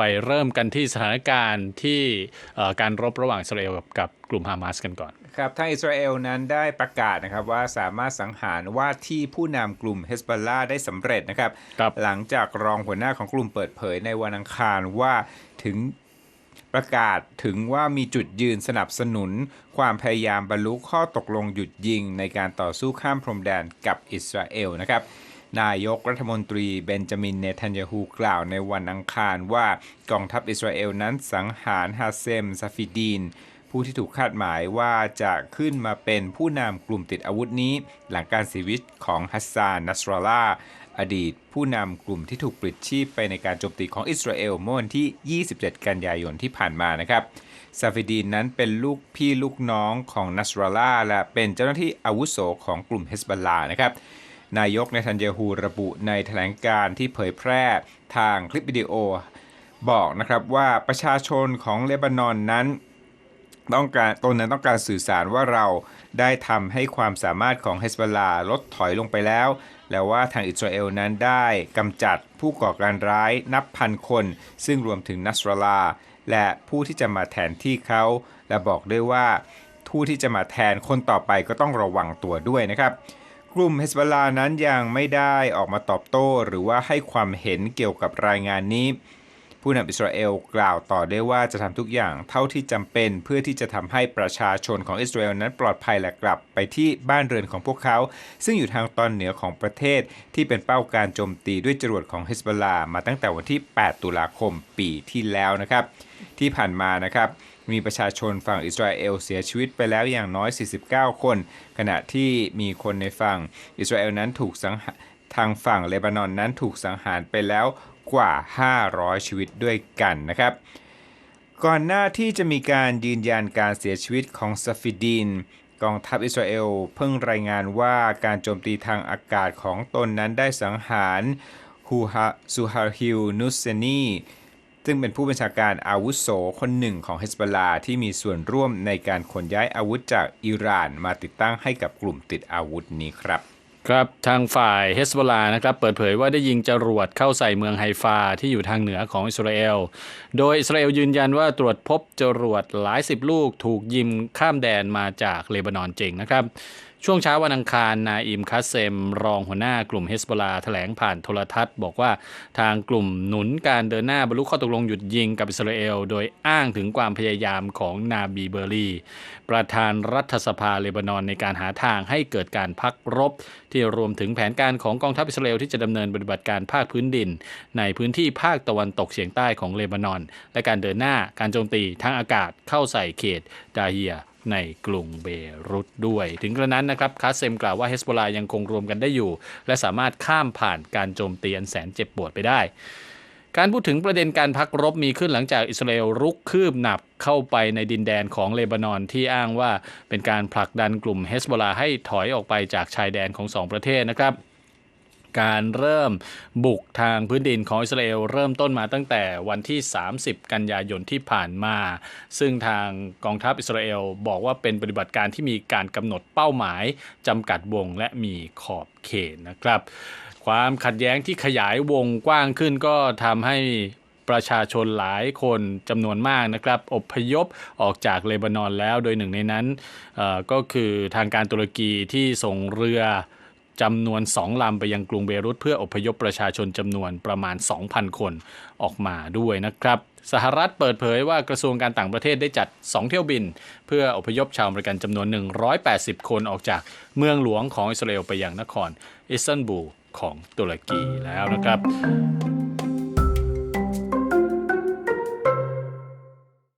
ไปเริ่มกันที่สถานการณ์ที่เอ่อการรบระหว่างอิสราเอลกับกับกลุ่มฮามาสกันก่อนครับทางอิสราเอลนั้นได้ประกาศนะครับว่าสามารถสังหารว่าที่ผู้นำกลุ่มเฮสบอลลาได้สำเร็จนะครับครับหลังจากรองหัวหน้าของกลุ่มเปิดเผยในวันอังคารว่าถึงประกาศถึงว่ามีจุดยืนสนับสนุน ความพยายามบรรลุข้อตกลงหยุดยิงในการต่อสู้ข้ามพรมแดนกับอิสราเอลนะครับ นายกรัฐมนตรีเบนจามินเนทันยาฮูกล่าวในวันอังคารว่ากองทัพอิสราเอลนั้นสังหารฮาเซมซาฟิดีนผู้ที่ถูกคาดหมายว่าจะขึ้นมาเป็นผู้นำกลุ่มติดอาวุธนี้ หลังการเสียชีวิตของฮัสซานนัสรอลาอดีตผู้นำกลุ่มที่ถูกปลิดชีพไปในการโจมตีของอิสราเอลเมื่อวันที่ 27 กันยายนที่ผ่านมานะครับซาฟิดีนนั้นเป็นลูกพี่ลูกน้องของนัสรอลลาและเป็นเจ้าหน้าที่อาวุโสของกลุ่มเฮสบัลลานะครับ นายกเนทันยาฮูระบุในแถลงการที่เผยแพร่ทางคลิปวิดีโอ บอกนะครับว่าประชาชนของเลบานอนนั้นต้องการตนนั้นต้องการสื่อสารว่าเราได้ทำให้ความสามารถของเฮสบลาลดถอยลงไปแล้ว แล้วว่าทางอิสราเอลนั้นได้กำจัดผู้ก่อการร้ายนับพันคน ซึ่งรวมถึงนัสรอลา และผู้ที่จะมาแทนที่เขา และบอกด้วยว่าผู้ที่จะมาแทนคนต่อไปก็ต้องระวังตัวด้วยนะครับ กลุ่มเฮสบลานั้นยังไม่ได้ออกมาตอบโต้ หรือว่าให้ความเห็นเกี่ยวกับรายงานนี้ ผู้นำอิสราเอลกล่าวต่อได้ว่าจะทำทุกอย่างเท่าที่จำเป็นเพื่อที่จะทำให้ประชาชนของอิสราเอลนั้นปลอดภัยและกลับไปที่บ้านเรือนของพวกเขา ซึ่งอยู่ทางตอนเหนือของประเทศที่เป็นเป้าการโจมตีด้วยจรวดของเฮสบลามาตั้งแต่วันที่ 8 ตุลาคมปีที่แล้วนะครับ ที่ผ่านมานะครับมีประชาชนฝั่งอิสราเอลเสียชีวิตไปแล้วอย่างน้อย 49 คน ขณะที่มีคนในฝั่งอิสราเอลนั้นถูกสังหารทางฝั่งเลบานอนนั้นถูกสังหารไปแล้ว กว่า 500 ชีวิตด้วยกันนะครับ ก่อนหน้าที่จะมีการยืนยันการเสียชีวิตของซาฟิดินกองทัพอิสราเอลเพิ่งรายงานว่าการโจมตีทางอากาศของตนนั้นได้สังหารฮูฮาซูฮาฮิลนุสเซนีซึ่งเป็นผู้บัญชาการอาวุโสคนหนึ่งของเฮสบลาที่มีส่วนร่วมในการขนย้ายอาวุธจากอิหร่านมาติดตั้งให้กับกลุ่มติดอาวุธนี้ครับ ครับทางฝ่ายเฮสบอลานะครับเปิดเผยว่าได้ยิงจรวดเข้าใส่เมืองไฮฟาที่อยู่ทางเหนือของอิสราเอล โดยอิสราเอลยืนยันว่าตรวจพบจรวดหลายสิบลูกถูกยิงข้ามแดนมาจากเลบานอนจริงนะครับ ช่วงเช้าวันอังคารนาอิมคัสเซม รองหัวหน้ากลุ่มเฮสบลาแถลงผ่านโทรทัศน์ บอกว่าทางกลุ่มหนุนการเดินหน้าบรรลุข้อตกลงหยุดยิงกับอิสราเอล โดยอ้างถึงความพยายามของนาบีเบอร์ลีประธานรัฐสภาเลบานอนในการหาทางให้เกิดการพักรบ ที่รวมถึงแผนการของกองทัพอิสราเอลที่จะดำเนินปฏิบัติการภาคพื้นดิน ในพื้นที่ภาคตะวันตกเฉียงใต้ของเลบานอน และการเดินหน้าการโจมตีทางอากาศเข้าใส่เขตดาเฮีย ในกรุงเบรุตด้วย ถึงกระนั้นนะครับคาสเซมกล่าวว่าเฮสโบลายังคงรวมกันได้อยู่ และสามารถข้ามผ่านการโจมตีอันแสนเจ็บปวดไปได้ การพูดถึงประเด็นการพักรบมีขึ้นหลังจากอิสราเอลรุกคืบหนับเข้าไปในดินแดนของเลบานอนที่อ้างว่าเป็นการผลักดันกลุ่มเฮสโบลาให้ถอยออกไปจากชายแดนของสองประเทศนะครับ การเริ่มบุกทางพื้นดินของอิสราเอลเริ่มต้นมาตั้งแต่วันที่ 30 กันยายนที่ผ่านมา ซึ่งทางกองทัพอิสราเอลบอกว่าเป็นปฏิบัติการที่มีการกำหนดเป้าหมายจำกัดวงและมีขอบเขตนะครับ ความขัดแย้งที่ขยายวงกว้างขึ้นก็ทำให้ประชาชนหลายคนจำนวนมากนะครับ อพยพออกจากเลบานอนแล้วโดยหนึ่งในนั้นก็คือทางการตุรกีที่ส่งเรือ จำนวน 2 ลำไปยังกรุงเบรุตเพื่ออพยพประชาชนจำนวนประมาณ 2,000 คนออกมาด้วยนะครับ สหรัฐเปิดเผยว่ากระทรวงการต่างประเทศได้จัด 2 เที่ยวบิน เพื่ออพยพชาวอเมริกันจำนวน 180 คนออกจากเมืองหลวงของอิสราเอลไปยังนครอิสตันบูลของตุรกีแล้วนะครับ